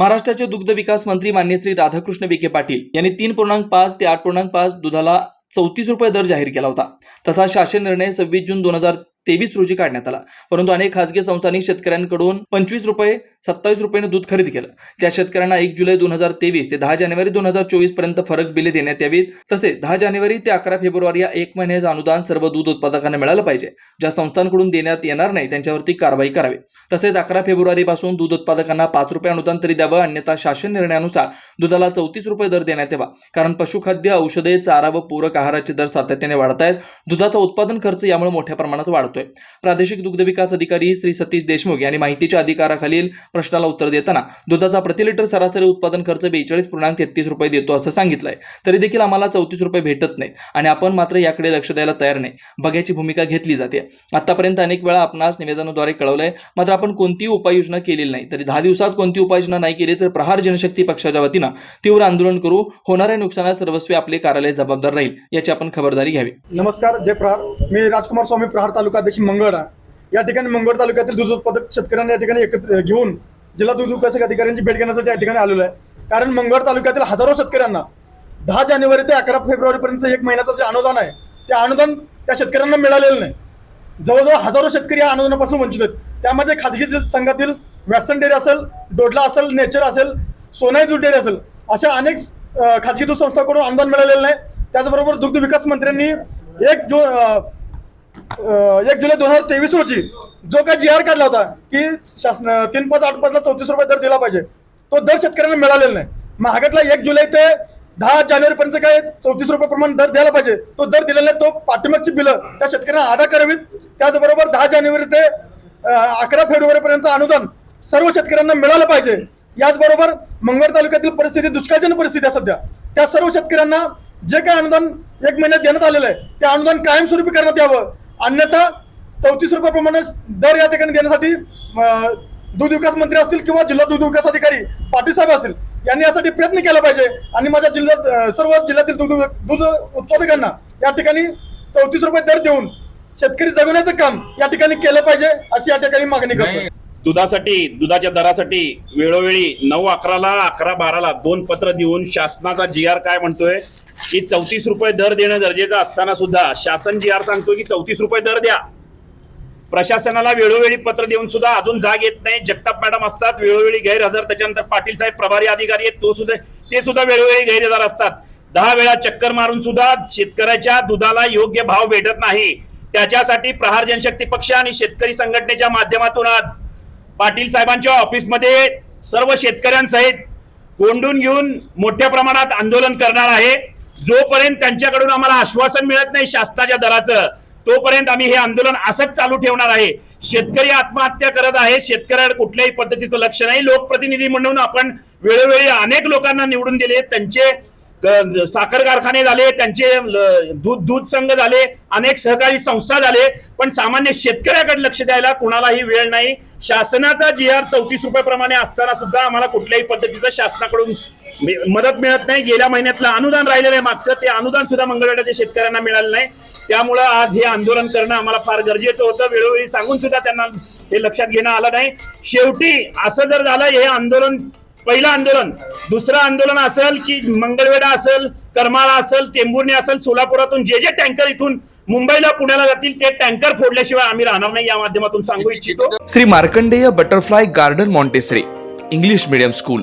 महाराष्ट्राचे दुग्ध विकास मंत्री मान्य श्री राधाकृष्ण विखे पाटील यांनी तीन पूर्णांक पाच ते आठ पूर्णांक पाच दुधाला चौतीस रुपये दर जाहीर केला होता. तसा शासन निर्णय सव्वीस जून दोन हजार तेवीस रोजी काढण्यात आला. परंतु अनेक खासगी संस्थांनी शेतकऱ्यांकडून पंचवीस रुपये सत्तावीस रुपयाने दूध खरेदी केलं. त्या शेतकऱ्यांना एक जुलै दोन हजार तेवीस ते दहा जानेवारी दोन हजार चोवीसपर्यंत फरक बिले देण्यात यावीत. तसेच दहा जानेवारी ते अकरा फेब्रुवारी या एक महिन्याचं अनुदान सर्व दूध उत्पादकांना मिळालं पाहिजे. ज्या संस्थांकडून देण्यात येणार नाही त्यांच्यावरती कारवाई करावी. तसेच अकरा फेब्रुवारीपासून दूध उत्पादकांना पाच रुपये अनुदान तरी द्यावं अन्यथा शासन निर्णयानुसार दुधाला चौतीस रुपये दर देण्यात यावा. कारण पशुखाद्य औषधे चारा व पूरक आहाराचे दर सातत्याने वाढत आहेत दुधाचा उत्पादन खर्च यामुळे मोठ्या प्रमाणात वाढतो. वाढतोय. प्रादेशिक दुग्ध विकास अधिकारी श्री सतीश देशमुख यांनी माहितीच्या अधिकाराखालील प्रश्नाला उत्तर देताना दुधाचा प्रति लिटर सरासरी उत्पादन खर्च बेचाळीस पूर्णांक तेहतीस रुपये देतो असं सांगितलंय. तरी देखील आम्हाला चौतीस रुपये भेटत नाहीत आणि आपण मात्र याकडे लक्ष द्यायला तयार नाही. बघ्याची भूमिका घेतली जाते. आतापर्यंत अनेक वेळा आपणास निवेदनाद्वारे कळवलंय मात्र आपण कोणतीही उपाययोजना केलेली नाही. तरी दहा दिवसात कोणती उपाययोजना नाही केली तर प्रहार जनशक्ती पक्षाच्या वतीनं तीव्र आंदोलन करू होणाऱ्या नुकसानात सर्वस्वी आपले कार्यालय जबाबदार राहील याची आपण खबरदारी घ्यावी. नमस्कार जय प्रहार. मी राजकुमार स्वामी प्रहार तालुका अध्यक्ष मंगळा या ठिकाणी मंगळ तालुक्यातील दूध उत्पादक शेतकऱ्यांना या ठिकाणी एकत्र घेऊन जिल्हा दूध विकास अधिकाऱ्यांची भेट घेण्यासाठी या ठिकाणी आलेलो आहे. कारण मंगळ तालुक्यातील हजारो शेतकऱ्यांना दहा जानेवारी ते अकरा फेब्रुवारीपर्यंत एक महिन्याचं जे अनुदान आहे ते अनुदान त्या शेतकऱ्यांना मिळालेलं नाही. जवळजवळ हजारो शेतकरी या अनुदानापासून वंचित आहेत. त्यामध्ये खाजगी संघातील व्हॅक्सन डेअरी असेल डोडला असेल नेचर असेल सोनाई दूध डेअरी असेल अशा अनेक खाजगी दूध संस्थांकडून अनुदान मिळालेलं नाही. त्याचबरोबर दुग्ध विकास मंत्र्यांनी एक जो एक जुलै दोन हजार तेवीस रोजी जो काय जी आर काढला होता की शासन तीन पाच आठ पाचला चौतीस रुपये दर दिला पाहिजे. तो दर शेतकऱ्यांना मिळालेला नाही. महागातला एक जुलै ते दहा जानेवारीपर्यंत काय चौतीस रुपये प्रमाण दर द्यायला पाहिजे. तो दर दिलेला नाही तो पाठिंबाची बिलं त्या शेतकऱ्यांना अदा करावीत. त्याचबरोबर दहा जानेवारी ते अकरा फेब्रुवारीपर्यंत अनुदान सर्व शेतकऱ्यांना मिळालं पाहिजे. याचबरोबर मंगळ तालुक्यातील परिस्थिती दुष्काळजन्य परिस्थिती आहे सध्या. त्या सर्व शेतकऱ्यांना जे काय अनुदान एक महिन्यात देण्यात आलेलं आहे ते अनुदान कायमस्वरूपी करण्यात यावं. अन्यथा चौतीस रुपयाप्रमाणे दर या ठिकाणी देण्यासाठी दूध विकास मंत्री असतील किंवा जिल्हा दूध विकास अधिकारी पाटील साहेब असतील यांनी यासाठी प्रयत्न केला पाहिजे. आणि माझ्या जिल्ह्यात सर्व जिल्ह्यातील दूध दूध उत्पादकांना या ठिकाणी चौतीस रुपये दर देऊन शेतकरी जगवण्याचं काम या ठिकाणी केलं पाहिजे अशी या ठिकाणी मागणी करतो दुधासाठी दुधाच्या दरासाठी वेळोवेळी नऊ अकराला अकरा बाराला दोन पत्र देऊन शासनाचा जी आर काय म्हणतोय की चौतीस रुपये दर देणं गरजेचं असताना सुद्धा शासन जी आर सांगतो की चौतीस रुपये दर द्या. प्रशासनाला वेळोवेळी पत्र देऊन सुद्धा अजून जाग येत नाही. जगताप मॅडम असतात वेळोवेळी गैरहजर. त्याच्यानंतर पाटील साहेब प्रभारी अधिकारी आहेत तो सुद्धा ते सुद्धा वेळोवेळी गैरहजर असतात. दहा वेळा चक्कर मारून सुद्धा शेतकऱ्याच्या दुधाला योग्य भाव भेटत नाही. त्याच्यासाठी प्रहार जनशक्ती पक्ष आणि शेतकरी संघटनेच्या माध्यमातून आज पाटील साहेबांच्या ऑफिसमध्ये सर्व शेतकऱ्यांसहित कोंडून घेऊन मोठ्या प्रमाणात आंदोलन करणार आहे. जोपर्यंत त्यांच्याकडून आम्हाला आश्वासन मिळत नाही शासनाच्या दराचं तोपर्यंत आम्ही हे आंदोलन असंच चालू ठेवणार आहे. शेतकरी आत्महत्या करत आहे शेतकऱ्याला कुठल्याही पद्धतीचं लक्ष नाही. लोकप्रतिनिधी म्हणून आपण वेळोवेळी अनेक लोकांना निवडून दिले. त्यांचे साखर कारखाने झाले त्यांचे दूध दूध संघ झाले अनेक सहकारी संस्था झाले. पण सामान्य शेतकऱ्याकडे लक्ष द्यायला कुणालाही वेळ नाही. शासनाचा जी आर चौतीस रुपये प्रमाणे असताना सुद्धा आम्हाला कुठल्याही पद्धतीचं शासनाकडून मदत मिळत नाही. गेल्या महिन्यातलं अनुदान राहिलेलं आहे मागचं. ते अनुदान सुद्धा मंगळवेढ्याच्या शेतकऱ्यांना मिळालं नाही. त्यामुळं आज हे आंदोलन करणं आम्हाला फार गरजेचं होतं. वेळोवेळी सांगून सुद्धा त्यांना हे लक्षात घेणं आलं नाही. शेवटी असं जर झालं हे आंदोलन पहिलं आंदोलन दुसरं आंदोलन असेल की मंगळवेढा असेल करमाळा असेल टेंभुर्णी असेल सोलापुरातून जे जे टँकर इथून मुंबईला पुण्याला जातील ते टँकर फोडल्याशिवाय आम्ही राहणार नाही. या माध्यमातून सांगू इच्छितो. Shri Markandeya butterfly garden Montessori English medium school.